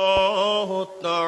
Oh, no.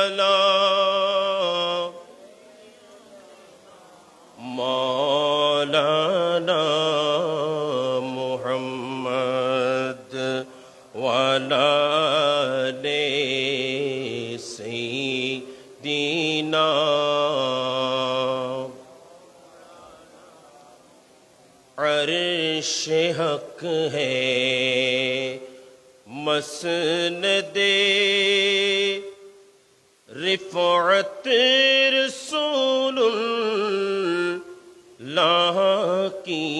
عرش حق ہے۔ مسند رفعت رسول اللہ کی۔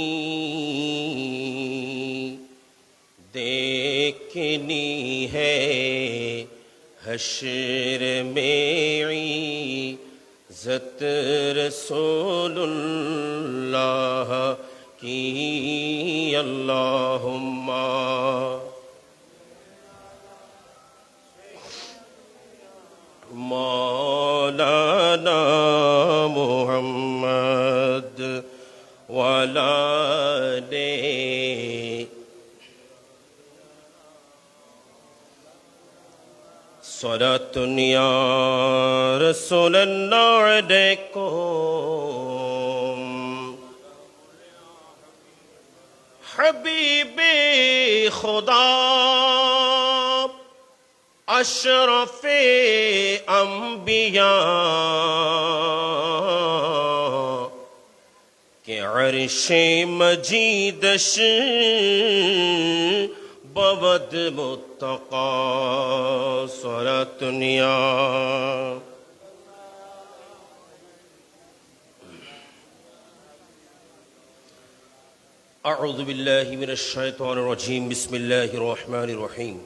دیکھنی ہے حشر میں عزت رسول اللہ۔ کی اللهم. مولانا محمد ولا صلاة يا رسول الله عليكم. حبيب خدا اشرف انبیاء کہ عرش مجیدش بود متقا صلاة دنیا أعوذ بالله من الشيطان الرجيم بسم الله الرحمن الرحيم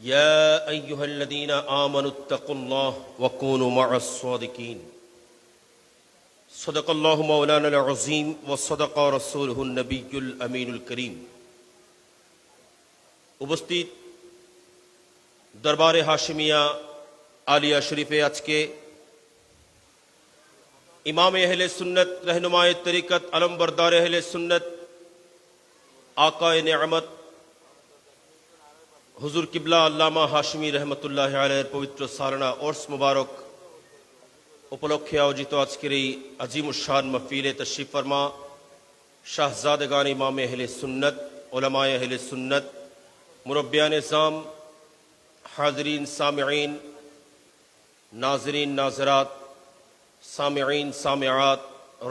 يا أيها الذين آمنوا اتقوا الله وكونوا مع الصادقين صدق الله مولانا العظيم وصدق رسوله النبي الأمين الكريم উপস্থিত দরবারে হাশিমিয়া আলিয়া শরীফে আজকে امام اہل سنت رہنمائے طریقت علم بردار اہل سنت، آقا نعمت، حضور قبلہ علامہ ہاشمی رحمۃ اللہ আলাইয়ের سارنا সালনা مبارک মুবারক উপলক্ষে আয়োজিত আজকের এই عظیم الشان مفیل تشریف فرما শাহজাদগান امام اہل سنت، علماء اہل سنت، مربیان نظام حاضرین، سامعین، ناظرین، ناظرات সামিন সামিয়াত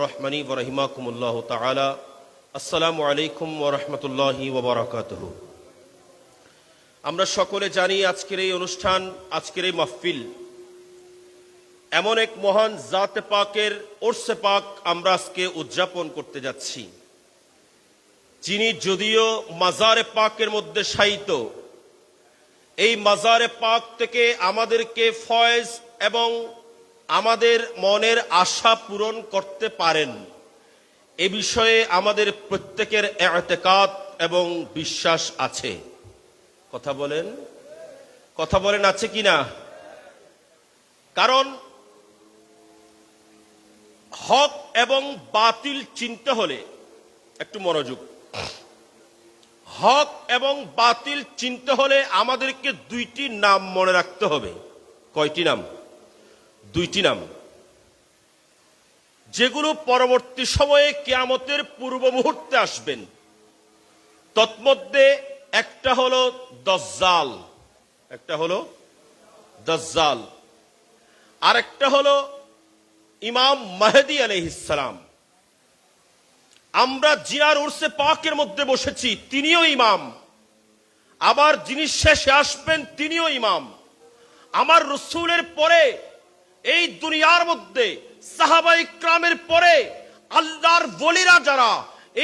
রহমানি ও রহিমাকুমুল্লাহ তালা আসসালামু আলাইকুম ও রহমতুল্লাহি ওবরাকাতহ আমরা সকলে জানি আজকের এই অনুষ্ঠান, আজকের এই মাহফিল। এমন এক মহান জাতে পাকের ওরসে পাক আমরা আজকে উদযাপন করতে যাচ্ছি। যিনি যদিও মাজারে পাকের মধ্যে শায়িত, এই মাজারে পাক থেকে আমাদেরকে ফয়েজ এবং আমাদের মনের আশা পূরণ করতে পারেন। এ বিষয়ে আমাদের প্রত্যেকের এতেকাত এবং বিশ্বাস আছে। কথা বলেন? কথা বলেন আছে কি না? কারণ হক এবং বাতিল চিনতে হলে একটু মনোযোগ। হক এবং বাতিল চিনতে হলে আমাদেরকে দুইটি নাম মনে রাখতে হবে। কয়টি নাম? দুইটি নাম। যেগুলো পরবর্তী সময়ে কেয়ামতের পূর্ব মুহূর্তে আসবেন। তৎমধ্যে একটা হলো দজ্জাল। একটা হলো দজ্জাল। আর একটা হলো ইমাম মাহেদি আলহিসাম আমরা জিয়ার উর্সে পাকের মধ্যে বসেছি, তিনিও ইমাম। আবার যিনি শেষে আসবেন, তিনিও ইমাম। আমার রসুলের পরে এই দুনিয়ার মধ্যে সাহাবাই ক্রামের পরে আল্লাহর বলিরা যারা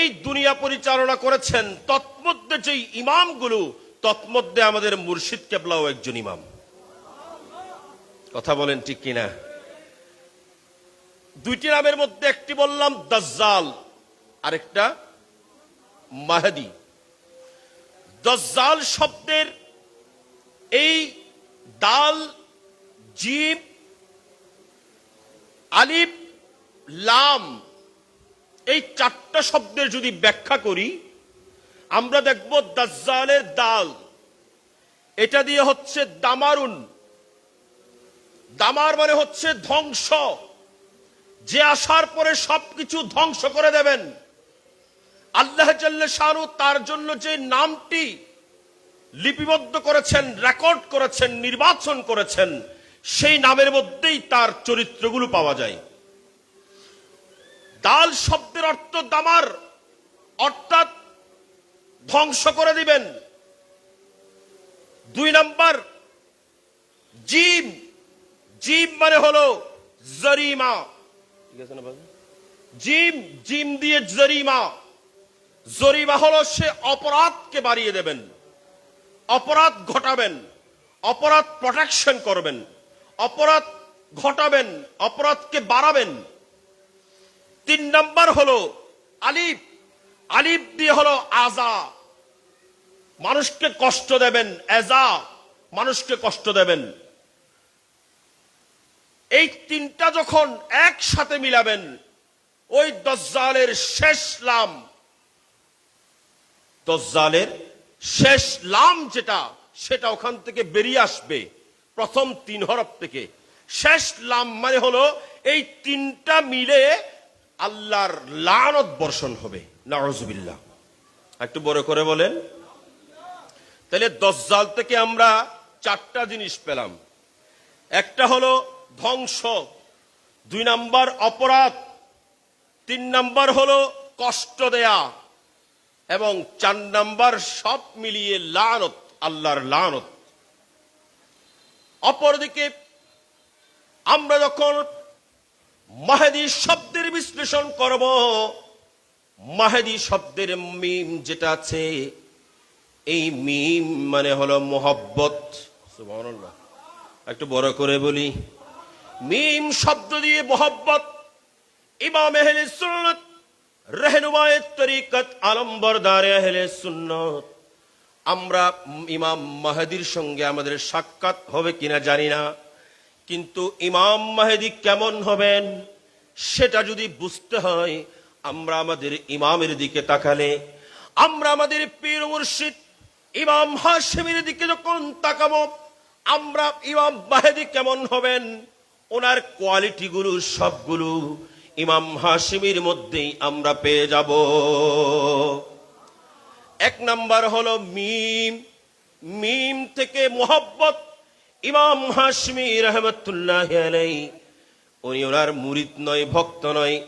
এই দুনিয়া পরিচালনা করেছেন, তৎমধ্যে যেই ইমামগুলো, তৎমধ্যে আমাদের মুর্শিদ কেবলাও একজন ইমাম। কথা বলেন ঠিক কিনা? দুইটি নামের মধ্যে একটি বললাম দাজ্জাল, আরেকটা মাহাদি। দজ্জাল শব্দের এই দাল, জিম আলিফ, লাম, এই চারটা শব্দের যদি ব্যাখ্যা করি, আমরা দেখব দাজ্জালের দাল। এটা দিয়ে হচ্ছে দামারুন। দামার মানে হচ্ছে ধ্বংস। যে আসার পরে সবকিছু ধ্বংস করে দেবেন। আল্লাহ শাহরু তার জন্য যে নামটি লিপিবদ্ধ করেছেন রেকর্ড করেছেন, নির্বাচন করেছেন সেই নামের মধ্যেই তার চরিত্রগুলো পাওয়া যায়। দাল শব্দের অর্থ দামার অর্থাৎ ধ্বংস করে দিবেন। দুই নাম্বার জিম। জিম মানে হলো জরিমা। ঠিক আছে না জিম জিম দিয়ে জরিমা। জরিমা হলো সে অপরাধকে বাড়িয়ে দেবেন। অপরাধ ঘটাবেন। অপরাধ প্রোটেকশন করবেন। অপরাধ ঘটাবেন, অপরাধকে বাড়াবেন। তিন নম্বর হলো আলিফ। আলিফ দিয়ে হলো আজা। মানুষকে কষ্ট দেবেন, এজা। মানুষকে কষ্ট দেবেন। এই তিনটা যখন একসাথে মিলাবেন, ওই দজ্জালের শেষ লাম। দজ্জালের শেষ লাম যেটা, সেটা ওখান থেকে বেরিয়ে আসবে। প্রথম তিন হরফ থেকে। শেষ লাম মানে হলো এই তিনটা মিলে আল্লাহর লানত বর্ষণ হবে। নারজবিল্লা একটু বড় করে বলেন। তাহলে দজ্জাল থেকে আমরা চারটা জিনিস পেলাম। একটা হলো ধ্বংস, দুই নাম্বার অপরাধ, তিন নাম্বার হলো কষ্ট দেয়া, এবং চার নাম্বার সব মিলিয়ে লানত, আল্লাহর লানত। অপরদিকে, আমরা যখন মাহেদি শব্দের বিশ্লেষণ করব, মাহেদি শব্দের মিম যেটা আছে, এই মিম মানে হলো মোহব্বত। একটু বড় করে বলি, মিম শব্দ দিয়ে মোহব্বত, ইমাম আহলে সুন্নাত রহনুমায়ে তরিকত আলম্বরদারে আহলে সুন্নত। আমরা ইমাম মাহাদির সঙ্গে আমাদের সাক্ষাৎ হবে কিনা জানি না। কিন্তু ইমাম মাহেদি কেমন হবেন, সেটা যদি বুঝতে হয়, আমরা আমাদের ইমামের দিকে তাকালে, আমরা আমাদের পীর মুর্শিদ ইমাম হাশেমের দিকে যখন তাকাবো, আমরা ইমাম মাহেদি কেমন হবেন, ওনার কোয়ালিটিগুলো, সবগুলো ইমাম হাশিমির মধ্যেই আমরা পেয়ে যাব। এক নাম্বার হলো মিম। মিম থেকে মোহব্বত। ইমাম হাশমি রহমতুল্লাহ উনি ওনার মুরিদ নয়, ভক্ত নয়।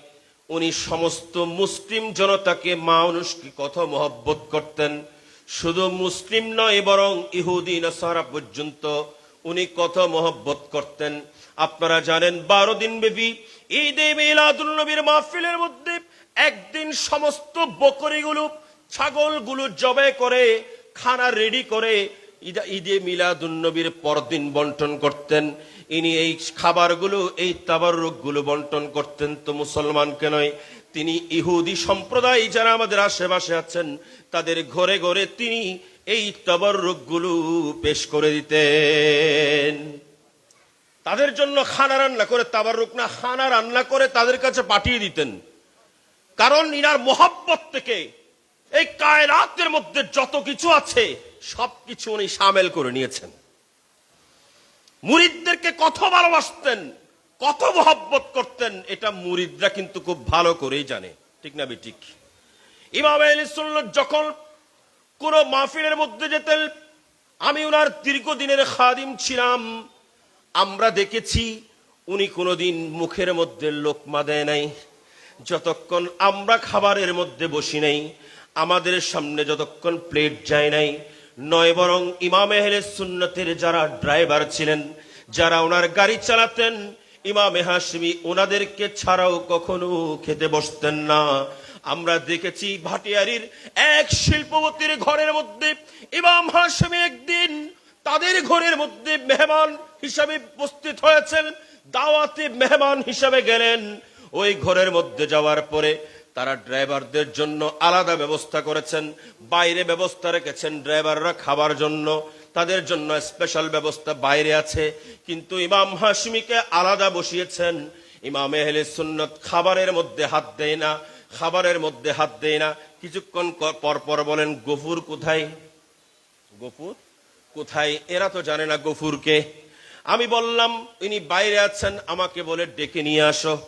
উনি সমস্ত মুসলিম জনতাকে মানুষকে কত মহব্বত করতেন। শুধু মুসলিম নয়, বরং ইহুদি, নাসারা পর্যন্ত উনি কত মহব্বত করতেন। আপনারা জানেন, বারো দিন ব্যাপী ঈদে মিলাদুল নবীর মাহফিলের মধ্যে একদিন সমস্ত বকরিগুলো ছাগলগুলো জবে করে, খানা রেডি করে ঈদা- ঈদে মিলাদুল নবীর পরদিন বন্টন করতেন। ইনি এই খাবারগুলো, এই তাবারুকগুলো বন্টন করতেন তো মুসলমানকে নয়, তিনি ইহুদি সম্প্রদায় যারা আমাদের আশেপাশে আছেন, তাদের ঘরে ঘরে তিনি এই তাবারুকগুলো পেশ করে দিতেন। তাদের জন্য খানা রান্না করে তাবারুক না, খানা রান্না করে তাদের কাছে পাঠিয়ে দিতেন। কারণ ইনার মোহাব্বত থেকে এই কায়নাতের মধ্যে যত কিছু আছে, সবকিছু উনি সামেল করে নিয়েছেন। মুরিদদেরকে কত ভালোবাসতেন, কত মহব্বত করতেন, এটা মুরিদরা কিন্তু খুব ভালো করেই জানে। ঠিক না ঠিক ইমাম যখন কোন মাহফিলের মধ্যে যেতেন, আমি ওনার দীর্ঘদিনের খাদিম ছিলাম। আমরা দেখেছি উনি কোনোদিন মুখের মধ্যে লোকমা দেয় নাই, যতক্ষণ আমরা খাবারের মধ্যে বসি নাই আমাদের সামনে যতক্ষণ প্লেট যায় নাই, নয় বরং ইমাম এহলে সুন্নতের যারা ড্রাইভার ছিলেন, যারা ওনার গাড়ি চালাতেন, ইমামে হাসমি ওনাদেরকে ছাড়াও কখনো খেতে বসতেন না। আমরা দেখেছি ভাটিয়ারির এক শিল্পপতির ঘরের মধ্যে, ইমাম হাসমি একদিন তাদের ঘরের মধ্যে মেহমান হিসাবে উপস্থিত হয়েছেন, দাওয়াতে মেহমান হিসাবে গেলেন। ওই ঘরের মধ্যে যাওয়ার পরে তারা ড্রাইভারদের জন্য আলাদা ব্যবস্থা করেছেন, বাইরে ব্যবস্থা রেখেছেন ড্রাইভাররা খাবার জন্য। তাদের জন্য স্পেশাল ব্যবস্থা বাইরে আছে। কিন্তু ইমাম হাসমিকে আলাদা বসিয়েছেন। ইমাম এহলে সুন্নত খাবারের মধ্যে হাত দেয় না, খাবারের মধ্যে হাত দেয় না। কিছুক্ষণ ক- পর পর বলেন, গফুর কোথায়? গফুর? কোথায়? এরা তো জানে না গফুরকে। আমি বললাম, ইনি বাইরে আছেন, আমাকে বলে ডেকে নিয়ে আসো।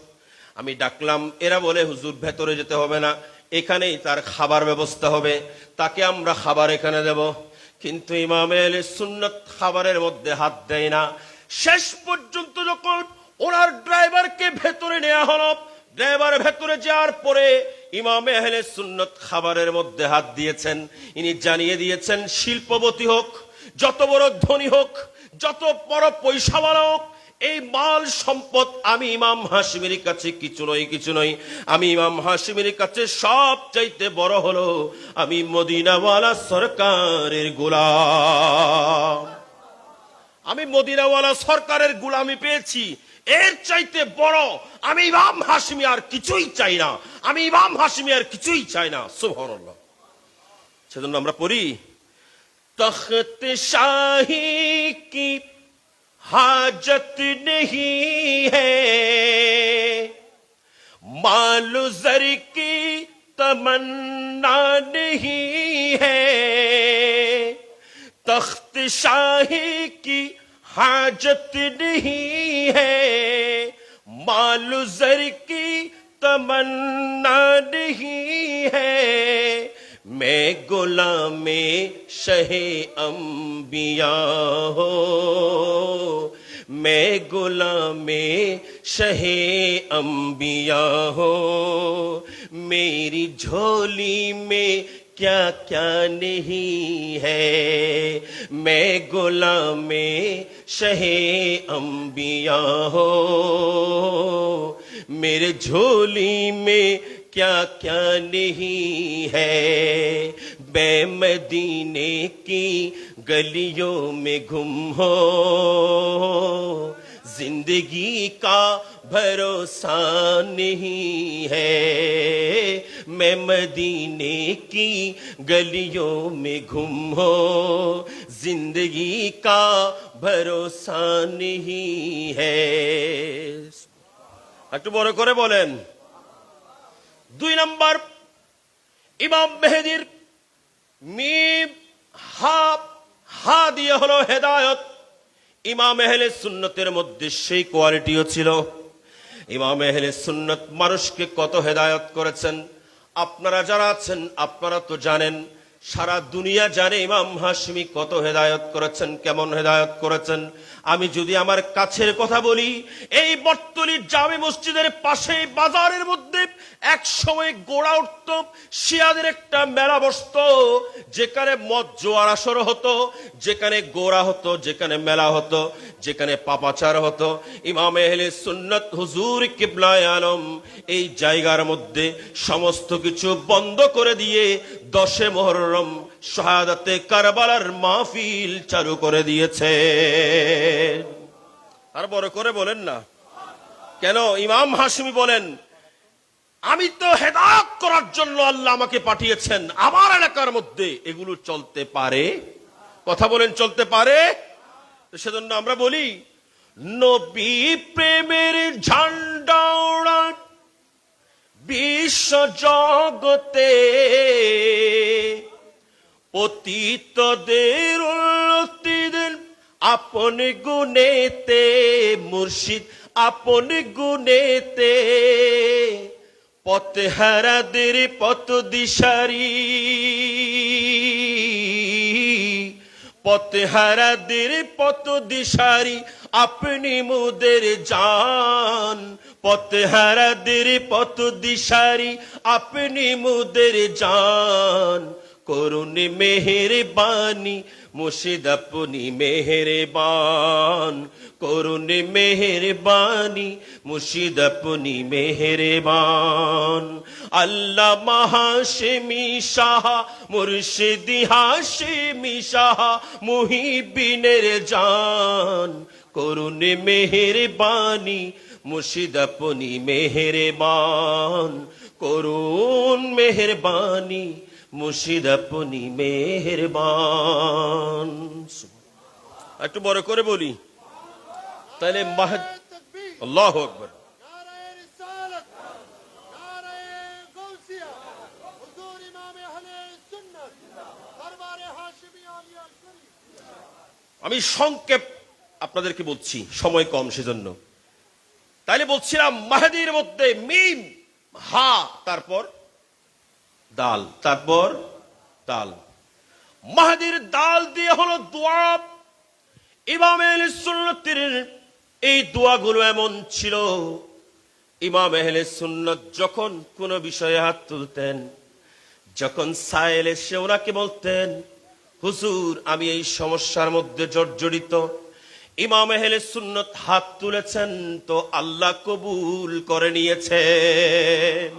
আমি ডাকলাম, এরা বলে, হুজুর, ভেতরে যেতে হবে না, এখানেই তার খাবার ব্যবস্থা হবে, তাকে আমরা খাবার এখানে দেব। কিন্তু ইমামে সুন্নত খাবারের মধ্যে হাত দেয় না। শেষ পর্যন্ত যখন ওনার ড্রাইভারকে ভেতরে নেওয়া হলো, ড্রাইভার ভেতরে যাওয়ার পরে ইমামে আহলে সুন্নত খাবারের মধ্যে হাত দিয়েছেন। ইনি জানিয়ে দিয়েছেন শিল্পবতী হোক, যত বড় ধনী হোক, যত বড় পয়সাওয়ালা হোক এই মাল সম্পদ আমি ইমাম হাসিমের কাছে কিছু নই কিছু নই আমি ইমাম হাসিমের কাছে সব চাইতে বড় হলো আমি মদিনাওয়ালা সরকারের গোলাম। আমি মদিনাওয়ালা সরকারের গুলামি পেয়েছি। এর চাইতে বড় আমি ইমাম হাসিমি আর কিছুই চাই না। আমি ইমাম হাসিমি আর কিছুই চাই না। সুবহানাল্লাহ। সেজন্য আমরা পড়ি, তখতে শাহী কি حاجت نہیں ہے۔ مال زر کی تمنا نہیں ہے۔ تخت شاہی کی حاجت نہیں ہے۔ مال زر کی تمنا نہیں ہے۔ میں غلام شہ انبیاء ہو میں غلام شہ انبیاء ہو میری جھولی میں کیا کیا نہیں ہے۔ میں غلام شہ انبیاء ہو میرے جھولی میں کیا کیا نہیں ہے۔ بے مدینے کی گلیوں میں گم ہو۔ زندگی کا بھروسہ نہیں ہے۔ میں مدینے کی گلیوں میں گم ہو۔ زندگی کا بھروسہ نہیں ہے۔ একটু بولو করে بولیں۔ দুই নম্বর, ইমাম মেহেদির মিম হা হা দিয়ে হলো হেদায়ত। ইমাম এহলে সুন্নতের মধ্যে সেই কোয়ালিটিও ছিল। ইমাম এহলে সুন্নত মানুষকে কত হেদায়ত করেছেন? আপনারা যারা আছেন, আপনারা তো জানেন সারা দুনিয়া জানে ইমাম হাসমি কত হেদায়ত করেছেন, কেমন হেদায়ত করেছেন। আমি যদি আমার কাছের কথা বলি, এই বর্তলি জামে মসজিদের পাশে বাজারের মধ্যে এক সময় গোড়া উঠত, শিয়াদের একটা মেলা বসত, যেখানে মদ জোয়ার আসর হতো, যেখানে গোড়া হতো, যেখানে মেলা হতো, যেখানে পাপাচার হতো। ইমাম এহলে সুন্নত হুজুর কিবলায় আলম এই জায়গার মধ্যে সমস্ত কিছু বন্ধ করে দিয়ে দশে মহরম শাহাদাতে কারবালার মাহফিল চালু করে দিয়েছে। আর বড় করে বলেন না। কেন ইমাম হাসমি বলেন, আমি তো হেদায়ত করার জন্য আল্লাহ আমাকে পাঠিয়েছেন। আমার এলাকার মধ্যে এগুলো চলতে পারে? কথা বলেন, চলতে পারে? সেজন্য আমরা বলি, নবী প্রেমের ঝান্ডা ওড়ান বিশ্ব জগতে। পতিতদের উন্নতি দেন আপন গুণেতে মুর্শিদ, আপন গুণেতে পথ হারাদের পথ দিশারি পথ হারাদের পথ দিশারি আপনি মুদের জান। পথ হারাদের পথ দিশারি আপনি মুদের জান। করুন মেহের বাণী মুর্শিদ আপনি মেহেরবান। করুন মেহেরবানি, মুর্শিদ আপনি মেহেরবান। আল্লাহ মহাশেমি শাহ, মুর্শিদি হাশেমি শাহ, মুহিবিনের জান। করুন মেহেরবানি, মুর্শিদ আপনি মেহেরবান। করুন মেহেরবানি মুর্শিদ আপনি মেহরবান। একটু বড় করে বলি। তাহলে আল্লাহ আকবর। আমি সংক্ষেপ আপনাদেরকে বলছি, সময় কম সেজন্য। তাইলে বলছিলাম মাহাদির মধ্যে মিম, হা, তারপর দাল, তারপর দাল। মাহাদির দাল দিয়ে হলো দোয়া। ইমাম সুন্নতির এই দোয়াগুলো এমন ছিল। ইমাম এহলে সুন্নত যখন কোনো বিষয়ে হাত তুলতেন, যখন সায়েল এসে ওনাকে বলতেন, হুজুর, আমি এই সমস্যার মধ্যে জর্জরিত। ইমাম এহলে সুন্নত হাত তুলেছেন তো আল্লাহ কবুল করে নিয়েছেন।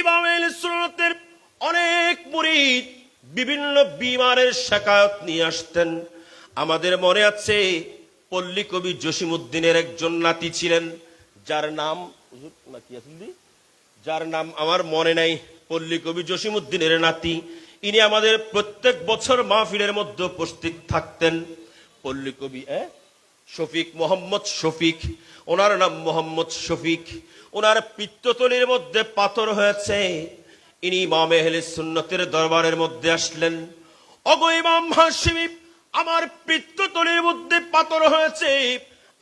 ইমাম এহলে সুন্নতের অনেক মুরিদ বিভিন্ন বিমারের শাকায়ত নিয়ে আসতেন। আমাদের মনে আছে পল্লী কবি জসিমুদ্দিনের একজন নাতি ছিলেন যার নাম হুজুর, না কি আছে দিদি? যার নাম আমার মনে নাই পল্লী কবি জসিমুদ্দিনের নাতি। ইনি আমাদের প্রত্যেক বছর মাহফিলের মধ্যে উপস্থিত থাকতেন। পল্লী কবি শফিক মোহাম্মদ শফিক। ওনার নাম মোহাম্মদ শফিক। ওনার পিত্ততলির মধ্যে পাথর হয়েছে। ইনি ইমাম এহলে সুন্নতের দরবারের মধ্যে আসলেন। অগো ইমাম হাসিমি আমার পিত্ততলির মধ্যে পাথর হয়েছে।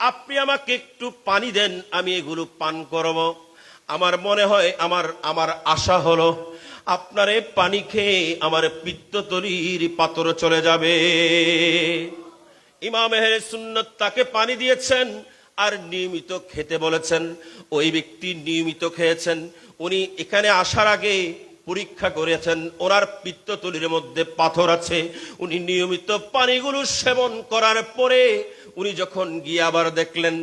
আপনি আমাকে একটু পানি দেন, আমি এগুলো পান করব। আমার মনে হয় আমার আমার আশা হলো আপনার এই পানি খেয়ে আমার পিত্ততলির পাথর চলে যাবে। ইমাম এহলে সুন্নত তাকে পানি দিয়েছেন আর নিয়মিত খেতে বলেছেন। ওই ব্যক্তি নিয়মিত খেয়েছেন। উনি এখানে আসার আগে পরীক্ষা করেছেন, ওনার পিত্ততলির মধ্যে পাথর আছে। উনি নিয়মিত পানিগুলো সেবন করার পরে উনি যখন গিয়ে আবার দেখলেন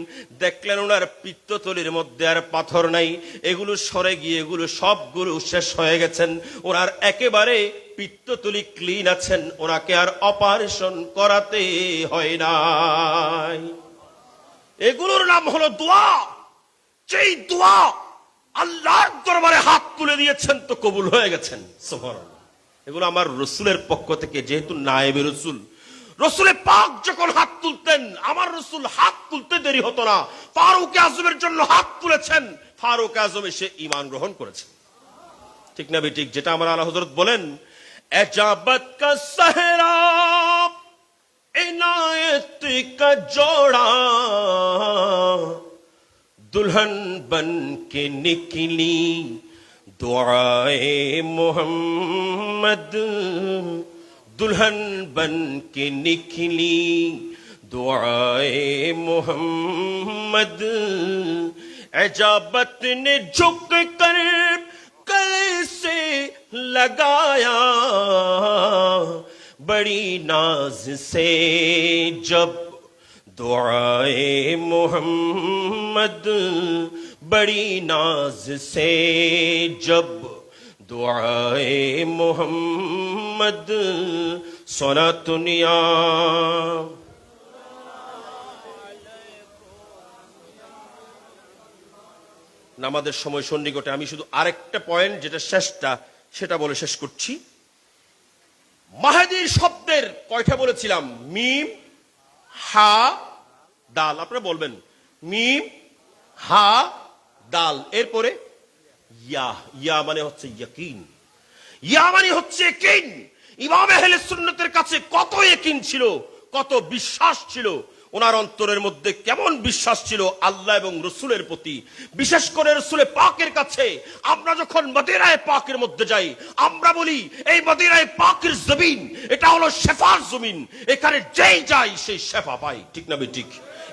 দেখলেন ওনার পিত্ততলির মধ্যে আর পাথর নাই, এগুলো সরে গিয়ে এগুলো সবগুলো শেষ হয়ে গেছেন, ওনার একেবারে পিত্ততলি ক্লিন আছেন, ওনাকে আর অপারেশন করাতে হয় নাই। এগুলোর নাম হলো দোয়া। যেই দোয়া আল্লাহর দরবারে হাত তুলে দিয়েছেন তো কবুল হয়ে গেছেন। এগুলো আমার রসুলের পক্ষ থেকে, যেহেতু নায়েবে রসুল। রসুলের পাক যখন হাত তুলতেন, আমার রসুল হাত তুলতে দেরি হতো না। ফারুক আজমের জন্য হাত তুলেছেন। ফারুক আজম এসে ইমান গ্রহণ করেছেন ঠিক না বেটিক যেটা আমার আল্লাহ হজরত বলেন, এজাবত কা সহরা, ইনায়েত কা জোড়া। دلہن بن کے نکلی دعائے محمد۔ دلہن بن کے نکلی دعائے محمد۔ ایجابت نے جھک کر کل سے لگایا۔ بڑی ناز سے جب دعائے محمد بڑی ناز سے جب دعائے محمد سنا دنیا সময় সন্নিকটে আমি শুধু আরেকটা পয়েন্ট যেটা শেষটা, সেটা বলে শেষ করছি। মাহাদির শব্দের কয়টা বলেছিলাম? মিম হা ডাল আপনারা বলবেন। মিম, হা ডাল এরপরে ইয়া ইয়া মানে হচ্ছে ইয়াকিন। ইয়া মানে হচ্ছে কিন ইমাম আহলে সুন্নতের কাছে কত একিন ছিল, কত বিশ্বাস ছিল ওনার অন্তরের মধ্যে কেমন বিশ্বাস ছিল আল্লাহ এবং রসুলের প্রতি? বিশেষ করে রসুলের পাকের কাছে। আমরা যখন মদিরায় পাকের মধ্যে যাই, আমরা বলি, এই মদিরায় পাকের জমিন, এটা হলো শেফার জমিন। এখানে যেই যাই, সেই শেফা পাই ঠিক না ঠিক?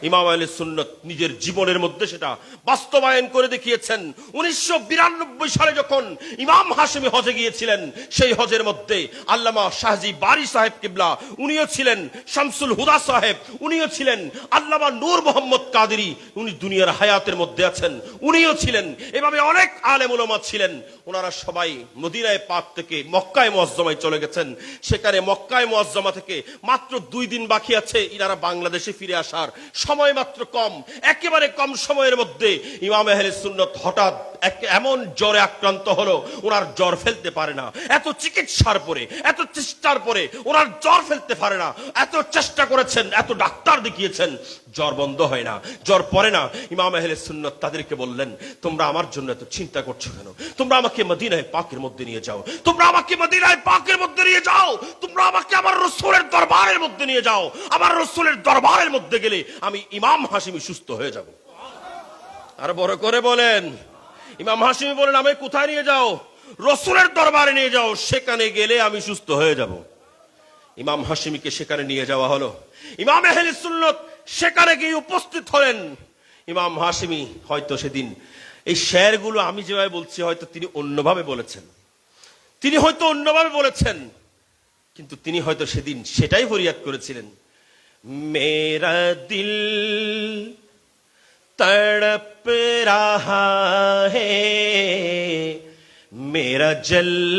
ইমাম আলী সুন্নত নিজের জীবনের মধ্যে সেটা বাস্তবায়ন করে দেখিয়েছেন। উনিশশো বিরানব্বই সালে যখন ইমাম হাসেমি হজে গিয়েছিলেন, সেই হজের মধ্যে আল্লামা শাহজি বারি সাহেব কিবলা, উনিও ছিলেন শামসুল হুদা সাহেব, উনিও ছিলেন আল্লামা নূর মোহাম্মদ কাদেরি, উনি দুনিয়ার হায়াতের মধ্যে আছেন, উনিও ছিলেন। এভাবে অনেক আলেম ওলামা ছিলেন। ওনারা সবাই মদিনায় পাক থেকে মক্কায় মজ্জমায় চলে গেছেন। সেখানে মক্কায় মজ্জমা থেকে মাত্র দুই দিন বাকি আছে ইনারা বাংলাদেশে ফিরে আসার। সময় মাত্র কম, একেবারে কম সময়ের মধ্যে ইমাম আহলে সুন্নত হঠাৎ এমন জ্বরে আক্রান্ত হলো, ওনার জ্বর ফেলতে পারে না। এত চিকিৎসার পরে, এত চেষ্টার পরে ওনার জ্বর ফেলতে পারে না। এত চেষ্টা করেছেন, এত ডাক্তার দেখিয়েছেন, জ্বর বন্ধ হয় না। জ্বর পড়ে না। ইমাম আহলে সুন্নত তাদেরকে বললেন, তোমরা আমার জন্য এত চিন্তা করছ কেন? তোমরা আমাকে মদিনায় পাকের মধ্যে নিয়ে যাও। তোমরা আমাকে মদিনায় পাকের মধ্যে নিয়ে যাও। তোমরা আমাকে আমার রসুলের দরবারের মধ্যে নিয়ে যাও। আমার রসুলের দরবারের মধ্যে গেলে আমি ইমাম হাসিমি সুস্থ হয়ে যাব। আর বড় করে বলেন ইমাম হাসিমি বলেন, আমি কোথায় নিয়ে যাও? রসুলের দরবারে নিয়ে যাও, সেখানে গেলে আমি সুস্থ হয়ে যাব। ইমাম হাসিমিকে সেখানে নিয়ে যাওয়া হলো। ইমাম আহলে সুন্নত সেখানে গিয়ে উপস্থিত হলেন। ইমাম হাসিমি হয়তো সেদিন, এই শেরগুলো আমি যেভাবে বলছি, হয়তো তিনি অন্যভাবে বলেছেন। তিনি হয়তো অন্যভাবে বলেছেন, কিন্তু তিনি হয়তো সেদিন সেটাই ফরিয়াদ করেছিলেন। মেরা দিল تڑپ رہا ہے۔ میرا جل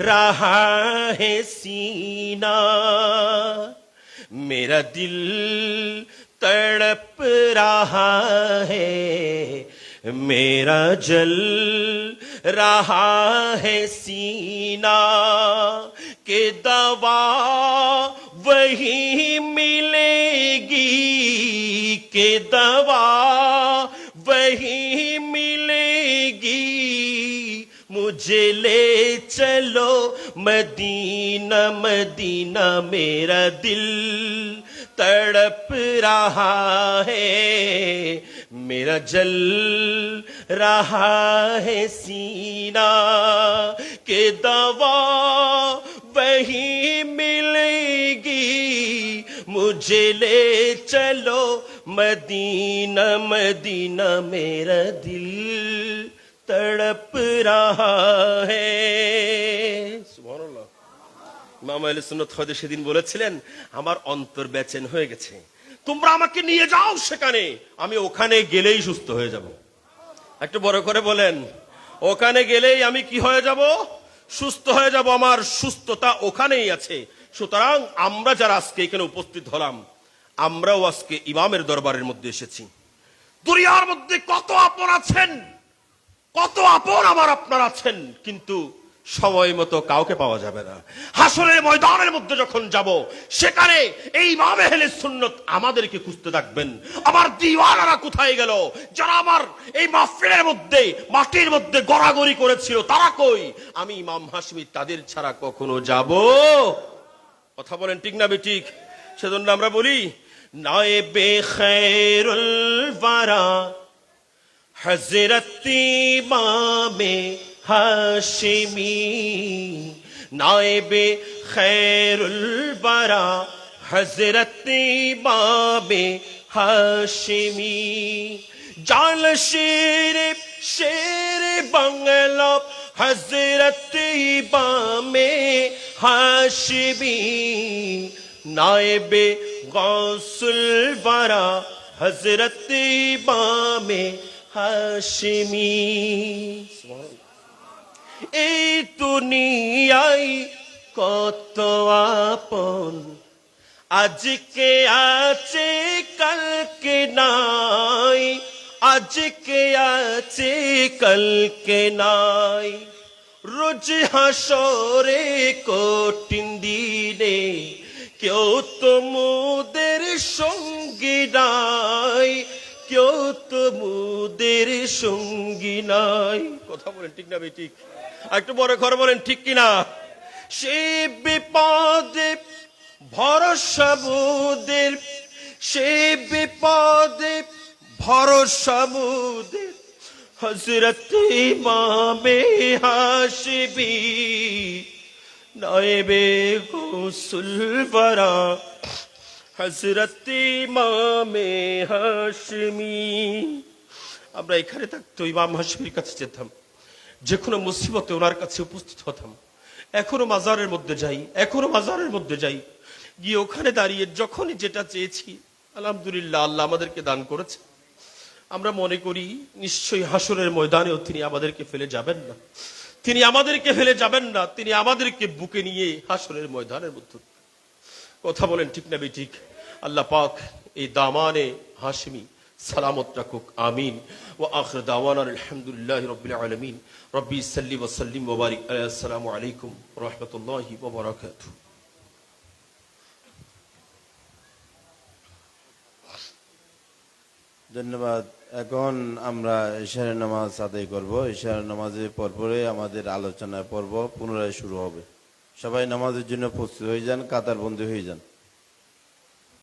رہا ہے سینا۔ میرا دل تڑپ رہا ہے۔ میرا جل رہا ہے سینا۔ کہ دوا وہی ملے کے دوا وہی ملے گی۔ مجھے لے چلو مدینہ مدینہ میرا دل تڑپ رہا ہے۔ میرا جل رہا ہے سینہ کے دوا وہی ملے گی۔ مجھے لے چلو मदीना मदीना मेरा दिल तड़प रहा है সুবহানাল্লাহ ইমাম আলী সুন্নত হয়তো সেদিন বলেছিলেন আমার অন্তর বেচেন হয়ে গেছে তোমরা আমাকে নিয়ে যাও সেখানে আমি ওখানে গেলেই সুস্থ হয়ে যাব একটু বড় করে বলেন ওখানে গেলেই আমি কি হয়ে যাব সুস্থ হয়ে যাব আমার সুস্থতা ওখানেই আছে সুতরাং আমরা যারা আজকে এখানে উপস্থিত হলাম আমরাও আজকে ইমামের দরবারের মধ্যে এসেছি। দুনিয়ার মধ্যে কত আপন আছেন? কত আপন আমার আপনার আছেন? কিন্তু সময় মতো কাউকে পাওয়া যাবে না। হাসরের ময়দানের মধ্যে যখন যাব, সেখানে এই মামে হেলে সুন্নত আমাদেরকে খুঁজতে থাকবেন। আমার দিওয়ানারা কোথায় গেল? যারা আমার এই মাহফিলের মধ্যে, মাটির মধ্যে গড়াগড়ি করেছিল, তারা কই? আমি ইমাম হাসমি তাদের ছাড়া কখনো যাব? কথা বলেন ঠিক না ঠিক? সেজন্য আমরা বলি নায়েবে খেরুল বারা হজরত ইমামে হাশিমি। নায়েবে খৈরুল বারা হজরত ইমামে হাশিমি। জাল শের শের বাংলা হজরত ইমামে হাশিমি। নায়েবে গৌসুল বারা হজরত ইমামে হাশিমি এই দুনিয়াই কত আপন? আজকে আছে, কালকে নাই। আজকে আছে, কালকে নাই। রোজ হাসরে কঠিন দিনে কেউ তো মোদের সঙ্গী নাই, কেউ তো মুদের সঙ্গী নাই। কথা বলেন ঠিক না ঠিক। আর একটু বড় ঘর বলেন, ঠিক কিনা? সে বিপদে ভরসা মুদের সে বিপদে ভরসা মুদের হজরত ইমামে হাসবি নয়েবে গোসুল বরা হজরত ইমামে হাসমি আমরা এখানে থাকতো ইমাম হাসমির কাছে যেতাম। যে কোনো মুসিবতে ওনার কাছে উপস্থিত হতাম। এখনও মাজারের মধ্যে যাই, এখনও মাজারের মধ্যে যাই। গিয়ে ওখানে দাঁড়িয়ে যখনই যেটা চেয়েছি, আলহামদুলিল্লাহ আল্লাহ আমাদেরকে দান করেছে। আমরা মনে করি, নিশ্চয়ই হাসরের ময়দানেও তিনি আমাদেরকে ফেলে যাবেন না। তিনি আমাদেরকে ফেলে যাবেন না, তিনি আমাদেরকে বুকে নিয়ে হাসরের ময়দানের মধ্যে। কথা বলেন ঠিক না ঠিক আল্লাহ পাক এই দামানে হাসমি সালামত রাখুক, আমিন। ও আখর দাওয়ান আলহামদুলিল্লাহ রবিল আলমিন। রব্বি সাল্লি ওসাল্লিম ওবারিক আসসালামু আলাইকুম রহমতুল্লাহি ওবরাকাতুহ ধন্যবাদ। এখন আমরা ইশারের নামাজ আদায় করব। ইশারের নামাজের পরপরে আমাদের আলোচনা পর্ব পুনরায় শুরু হবে। সবাই নামাজের জন্য প্রস্তুত হয়ে যান কাতার বন্দী হয়ে যান।